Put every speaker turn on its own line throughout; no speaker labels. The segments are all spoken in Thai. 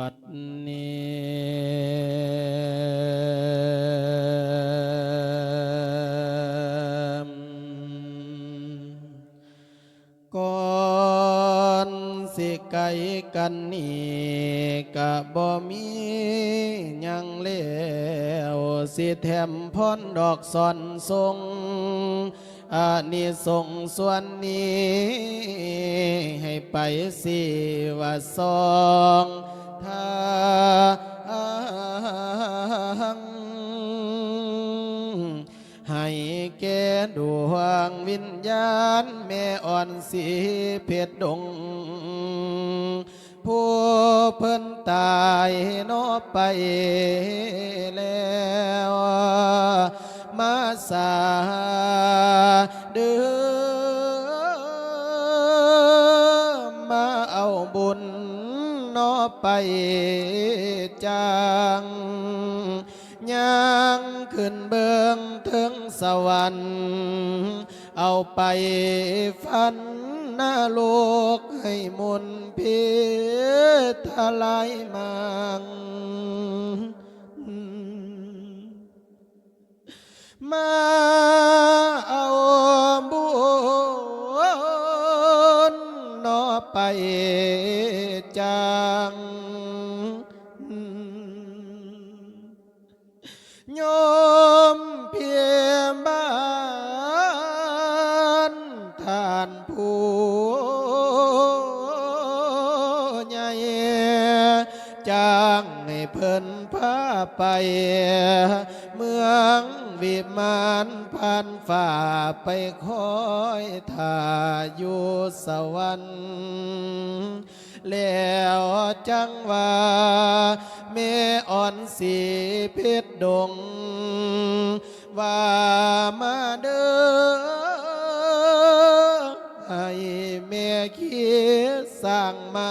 บัดนี้ก่อนสิไกลกันนี่กะบ่มียังแล้วสิแถมพรดอกสอนทรงอานิสงส์ส่วนนี้ ให้ไปสิว่าสอง วงวิญญาณ แม่อ่อนสีเพชรดง ผู้เพิ่นตายเนอไปแล้วมาสาเดือมาเอาบุญนอไปจังยังขึ้นเบืองถึงสวรรค์ เอาไปฟันหน้าโลกให้มนเพียทลายมังมาเอาบุญนอไป เพิ่นพาไป เมืองวิมานพันฝ่าไปคอยท่าอยู่สวรรค์แล้วจังว่าเมอ่อนสีเพชรดง ว่ามาเด้อให้แม่คิด สร้างมา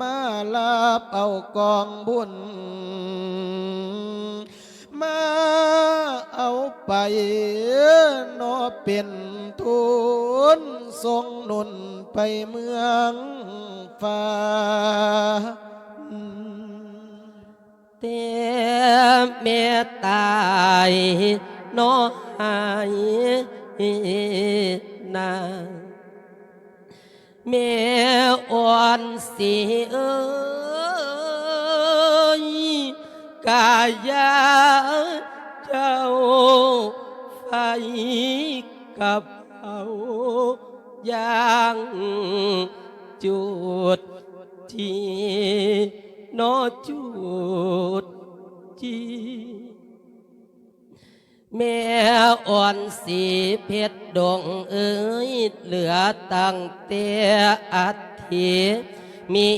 มาลาบเอากองบุญ มาเอาไปนอเป็นทุนทรงนุนไปเมืองฟ้า
เตเมตตายโนหายนา เมอ่อนสีเอ้ยกายาเจ้าไฟกับเอายังจุดที่โนจุดจี แม่อ่อนสีเพชรดงเอ้ยเหลือตั้งแต่อัฐิมี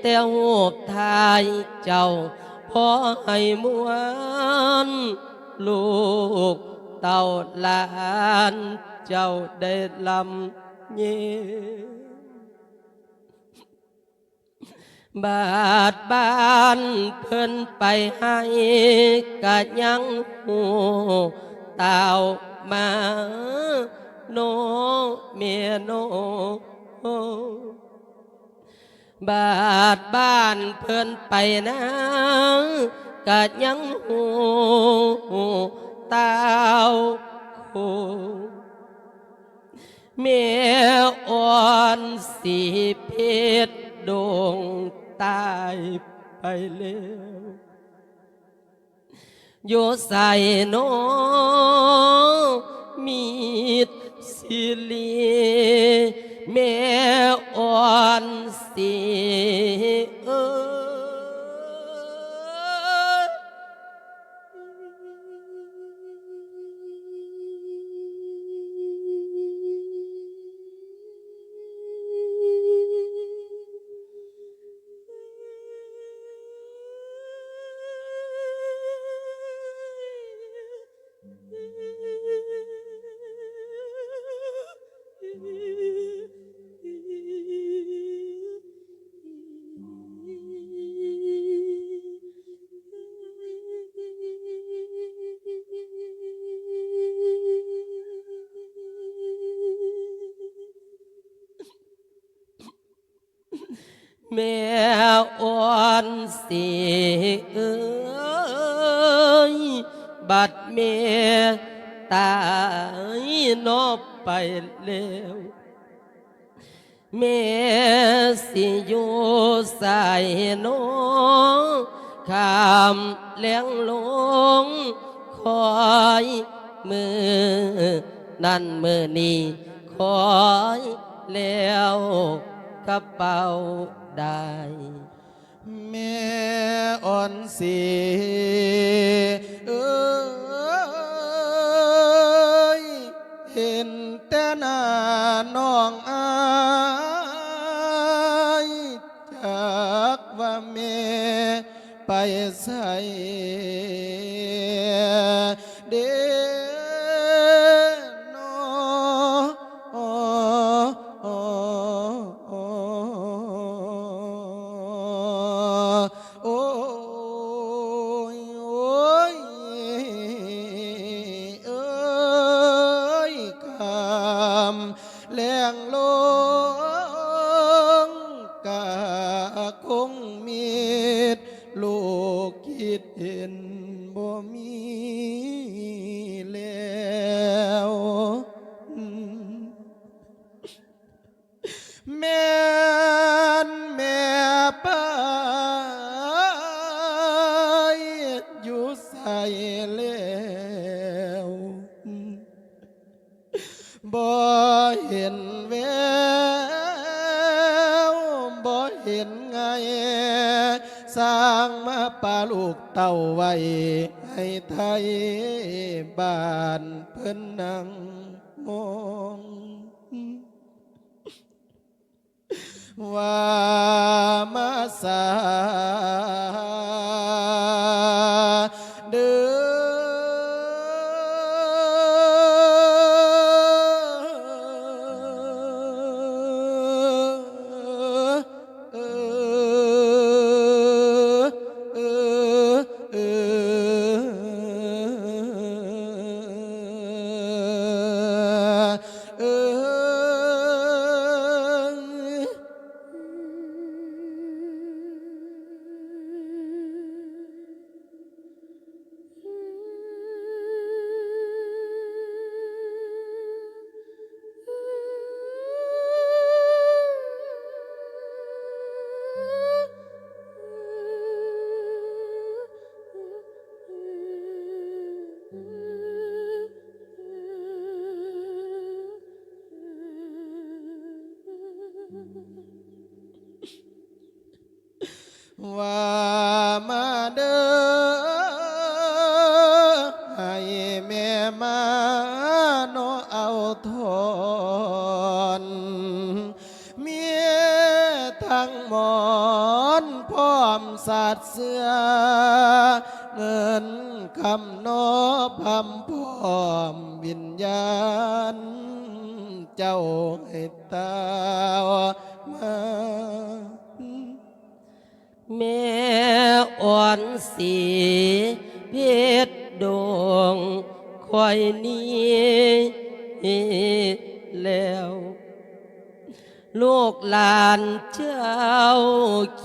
แต่หูปทายเจ้าพอให้มวนลูกเต่าลานเจ้าได้ลำเย บาดบ้านเพิ่นไปให้กะยังหูเต่ามาโนเมียโนบาดบ้านเพิ่นไปนะกะยังหูเต่าโคเมียอ่อนสีเพชรดง ตายไปแล้วโยใส่โน แม่อ่อนสีเอ้ยบัดเมตายนอบไปแล้วแม่สิอยู่ใส่น้องคำเลี้ยงลงคอยมือนั่นมือนี้คอยแล้ว กระเป๋าได้
แม่อ่อนสีเอ้ยเห็นแต่หน้าน้องอายจากว่าแม่ไปใส่เด้ เห็นแววบ่เห็นไง สร้างมาปาลูกเต่าไว้ ให้ไทยบ้านเพิ่นนั่งมองว่ามาสา อนพร้อมสาดเสื้อเงินคำนอพำพร้อมวิญญาณ เจ้าให้ตามา
แม่อ่อนสีเพชรดวงคอยนี้แล้ว ลูกหลานเจ้า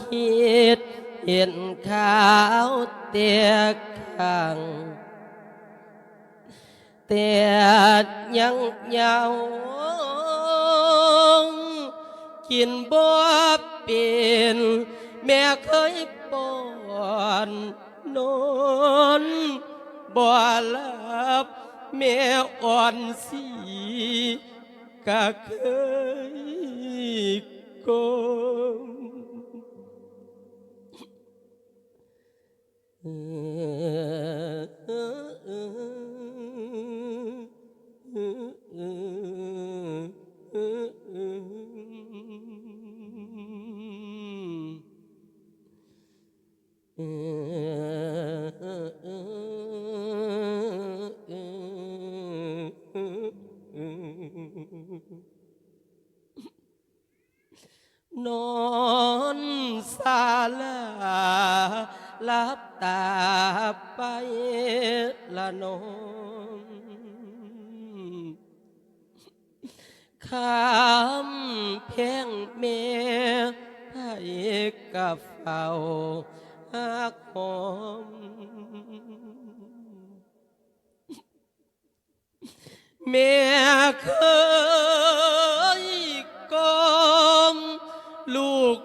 คิด เห็นขาวเตียข้างแต่ยังเยาวกินบ่เป็นแม่เคยป้อนนอนบ่หลับแม่อ่อนสีก็เคย โกง นอนสาลาลับตาไปละนอนคำเพียงเมไผกับเฝ้าหักหอมแม่เคยกอม ลูก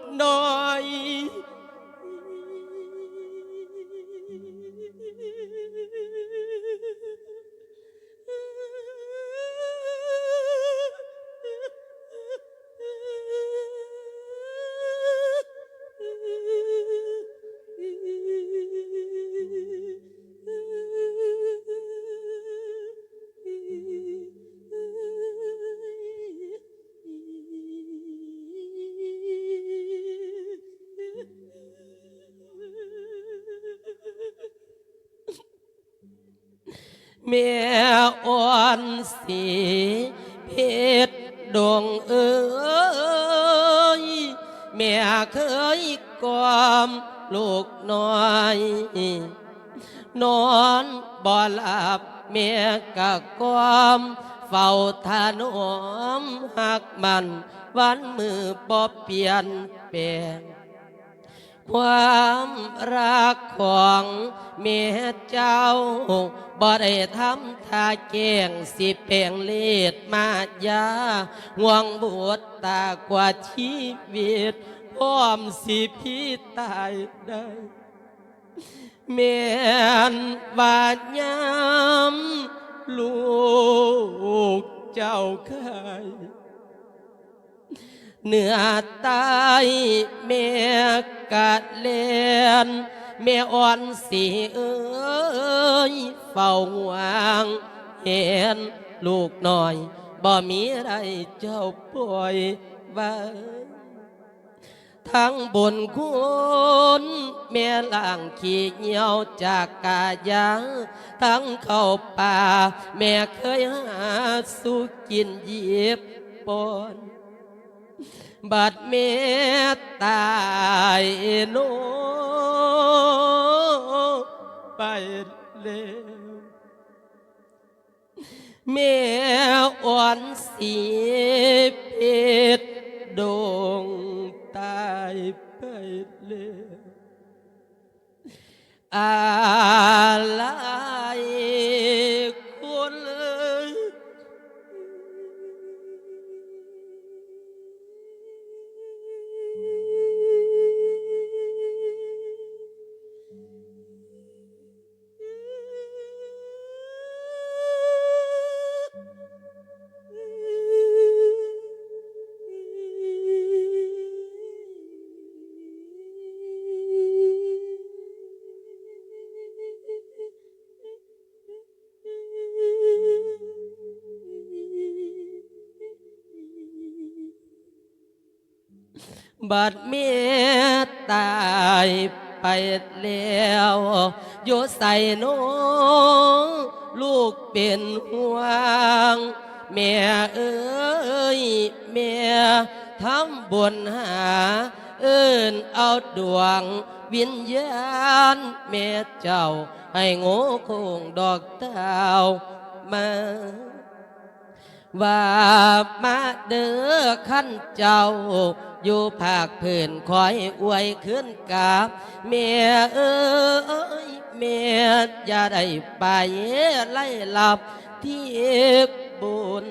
แม่อ่อนสีเพชรดวงเอ้ยแม่เคยกอมลูกน้อย นอนบ่หลับแม่กะกอมเฝ้าถนอมหักมันวันมือบ่เปลี่ยนแปลง ความรักของเมียเจ้าบ่ได้ทำท่าแกล้งสิเปลงเลดมายาห่วงบวชตากว่าชีวิตพร้อมสิพี่ตายได้เมียนบาดยามลูกเจ้าเคยเหนือใต้เมีย กะเลียนเมียอ่อนสีเอ้ยเฝ้าหวังเห็นลูกน้อย บ่มีอะไรเจ้าป่วยไว้ทั้งบนคุณแม่ล่างขี้เหี่ยวจากกายาทั้งเข้าป่า แม่เคยหาสู้กินหยิบปน บัดเมตตายโนไปแล้วแม่อ่อนเสีย บัดเมียตายไปแล้วโยใส่โนลูกเป็นห่วง แม่เอ้ยแม่ทำบุญหา เอิ้นเอาดวง วิญญาณแม่เจ้า ให้โง่คงดอกเต้ามา ว่ามาเด้อขั้นเจ้า อยู่ภาคพื้นคอยอวยขึ้นกาบเมียเอ้ยเมียอย่าได้ไปไล่หลับที่บุญ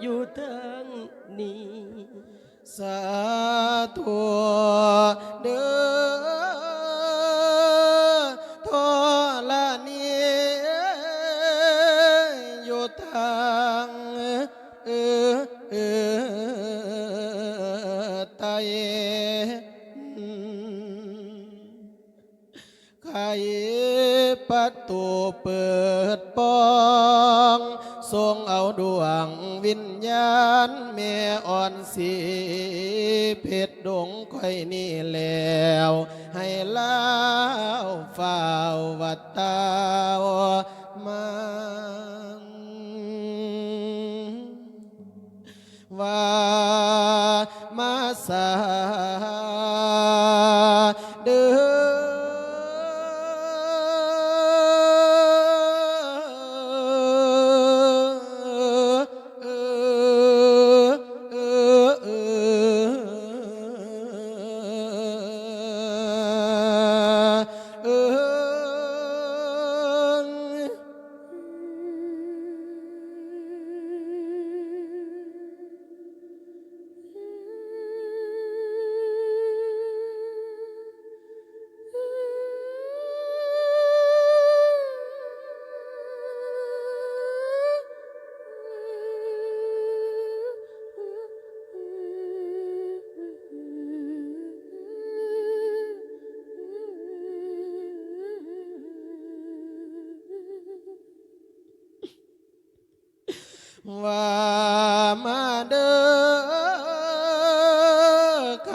อยู่ทางนี้
สาธุเด้อ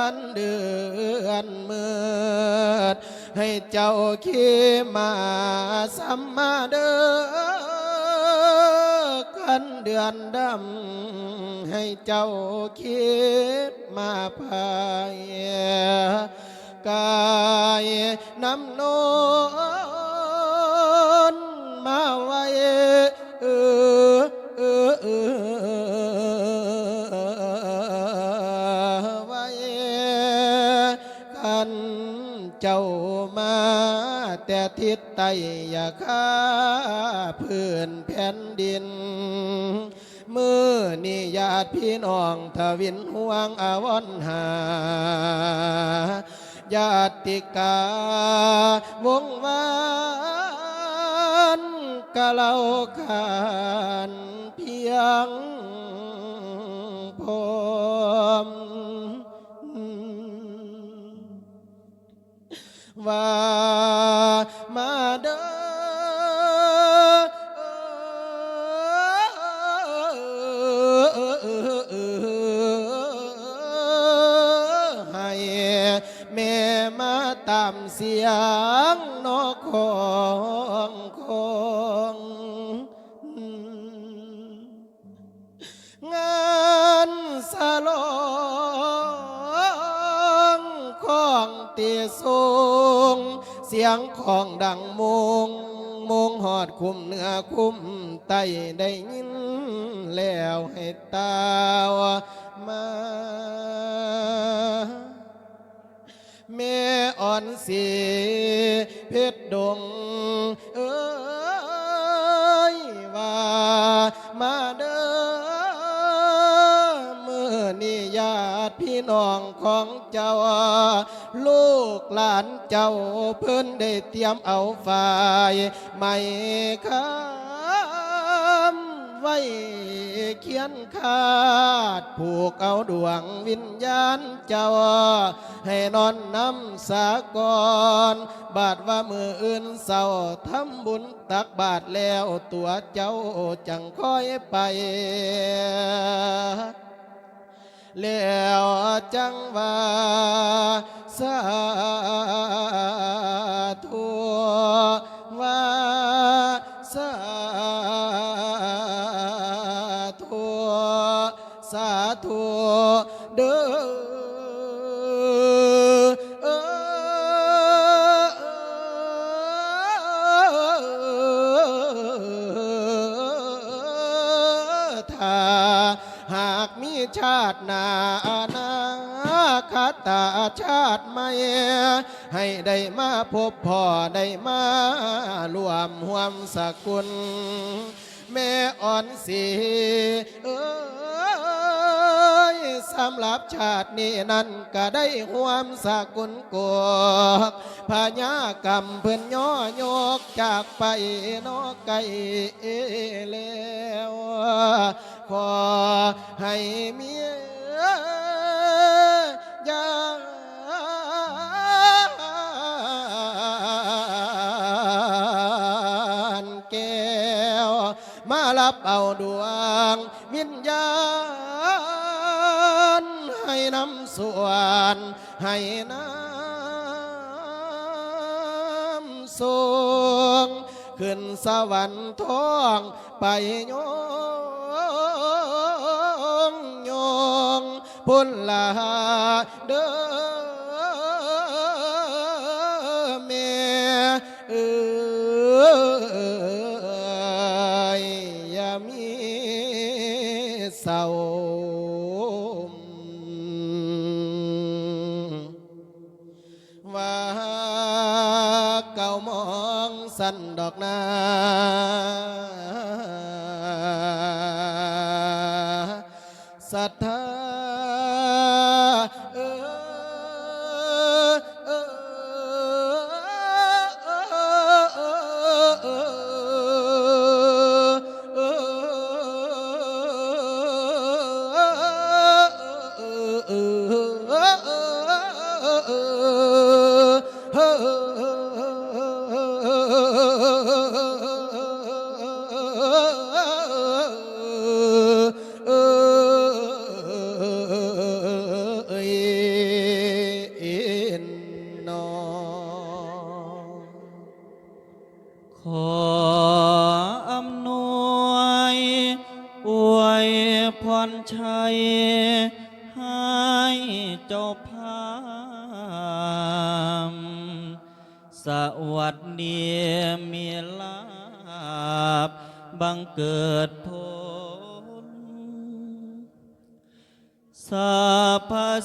คันเดือนมืดให้เจ้าขี่มาสัมมาเด้อคันเดือนดำให้เจ้าคิดมาพายกายน้ำนนมาไว้เออ เจ้ามาแต่ทิศใต้อย่าข้าพื้นแผ่นดิน มือนี่ญาติพี่น้องทวินห่วงอาวรณ์หาญาติกาวงวานกะเล่าขานเพียง ว่ามาเด้อให้แม่มาตามเสีย ยงของดังมงมงหอดคุ้มเนื้อคุ้มไตได้ยินแล้วให้ตาวมาแม่อ่อนสีเพชรดงเออ องของเจ้า ลูกหลานเจ้าเพิ่นได้เตรียมเอาฝ่ายไม่ค้ามไว้เขียนคาดผูกเอาดวงวิญญาณเจ้า ให้นอนน้ำสากร บาดว่ามืออื่นเศร้าทำบุญตักบาทแล้วตัวเจ้าจังค่อยไปแล้ว จังว่าสา ตาชาติไม่ให้ได้มาพบพ่อได้มารวมห่วมสกุล แม่อ่อนสีเอ้ยสำหรับชาตินี้นั้นก็ได้ห่วมสกุลกวกพญากรรมเพิ่นย่อยกจากไปนอกไกลแล้วขอให้เมีย ยานแก้ว มารับเอาดวงวิญญาณให้นำส่วนให้น้ำสูงขึ้นสวรรค์ท้องไปโย พุ่นลาเด้อแม่เอ้ยอย่ามีเศร้า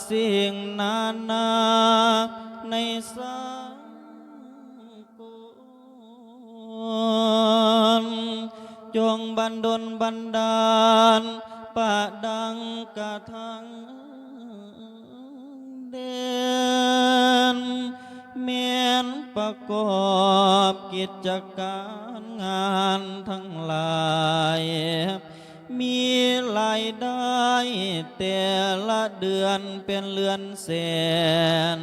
สิ่
งนานาในสังกุลจงบันดลบันดาลปะดังกะทังเด่นเมียนประกอบกิจการงานทั้งหลาย มีรายได้แต่ล เดือนเป็นเลือนแสน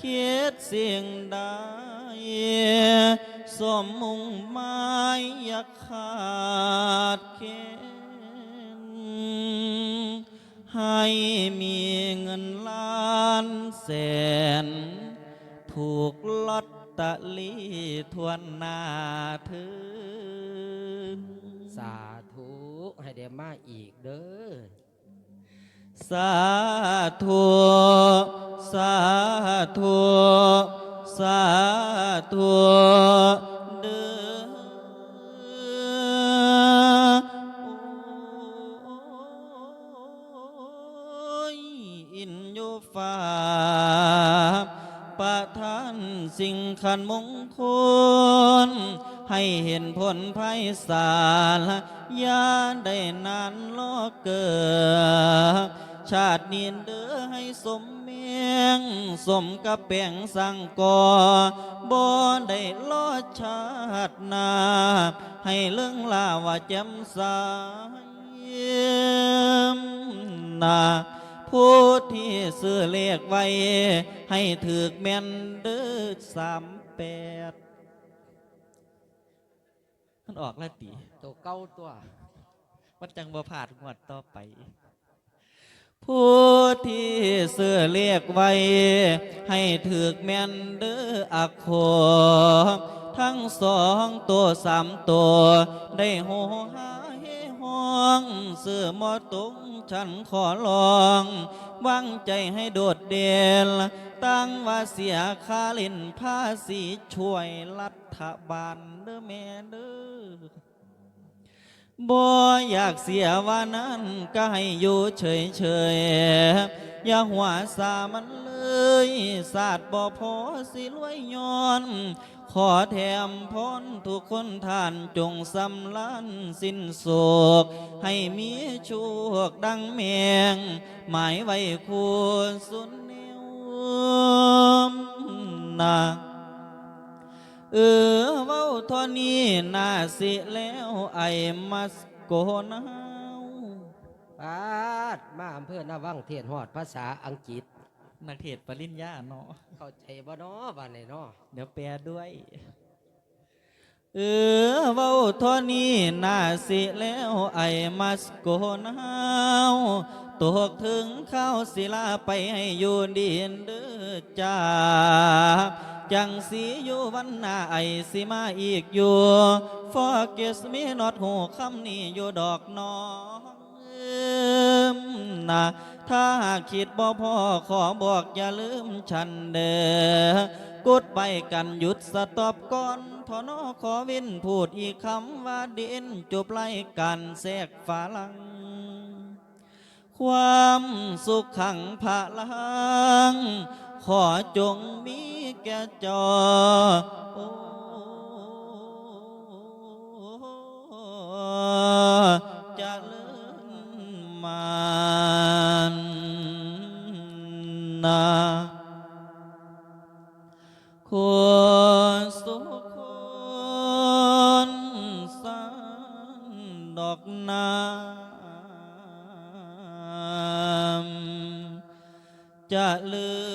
คิดสิ่งใดสมมุ่งหมายอยากขาดเข็นให้มีเงินล้านแสน ถูกลอตตอรี่ทวนหน้าถึง
สาธุให้ได้มาอีกเด้อ
สาธุสาธุสาธุเด้อโอ้ยอินโยฟ้าประทานสิ่งขันมงคล ให้เห็นผลไพศาลยาได้นานลอเกิด ชาตินี้เด้อให้สมเมียง สมกับแป่งสังกอบ่ได้ลอดชาติหนา ให้เรื่องลาว่าแจ่มใสนาผู้ที่ซื้อเลขไว้ ให้ถือแม่นเด้อสามแปดมันออกแล้วตี
ตัวเก้าตัว
วัดจังบ่ผาดงวดต่อไป ผู้ที่เสื้อเรียกไว้ ให้ถือกแม่นเด้ออักโขทั้งสองตัวสามตัว ได้โหหาเฮห้องเสื้อมอตุงฉันขอลองวางใจให้โดดเด่นตั้งว่าเสียคาล่นภาษีช่วยรัฐบาลเด้อแม่เด้อ บ่อยากเสียว่านั้นก็ให้อยู่เฉยเฉยอย่าหัวสามันเลยศาสตร์บ่พอสิรวยย้อน ขอแถมพรทุกคนท่านจงสำลันสิ้นโศก ให้มีโชคดังแมง หมายไว้คูณสุนเนวนา เออเว้าเทอนี้น่าสิแล้วไอ้มัสโกนาว
ปาดมาอำเภอนาวังเทียนหอดภาษาอังกฤษ
นักเทศปริญญาเนาะ
เข้าใจบ่เนาะบ้านนี้เนาะ
เดี๋ยวแปลด้วย เออเว้าทอนี้น่าสิแล้วไอ้มัสโกนาวตกถึงข้าวศิลาไปให้อยู่ดินเด้อจ้าจังสีอยู่วันหน้าไอสิมาอีกอยู่ Forget me not หูคำนี้อยู่ดอกน้องเอิ่มนะถ้าคิดบ่พอขอบอกอย่าลืมฉันเด้อ กดไปกันหยุดสต็อปก่อนทอนอขอวินพูดอีกคำว่าดินจบไล่กันแทรกฝาลัง ความสุขขังพลัง ขอจงมีแก่จอจะเลื่อนมันนา คนสุขคนสันดอกนาจะเลื่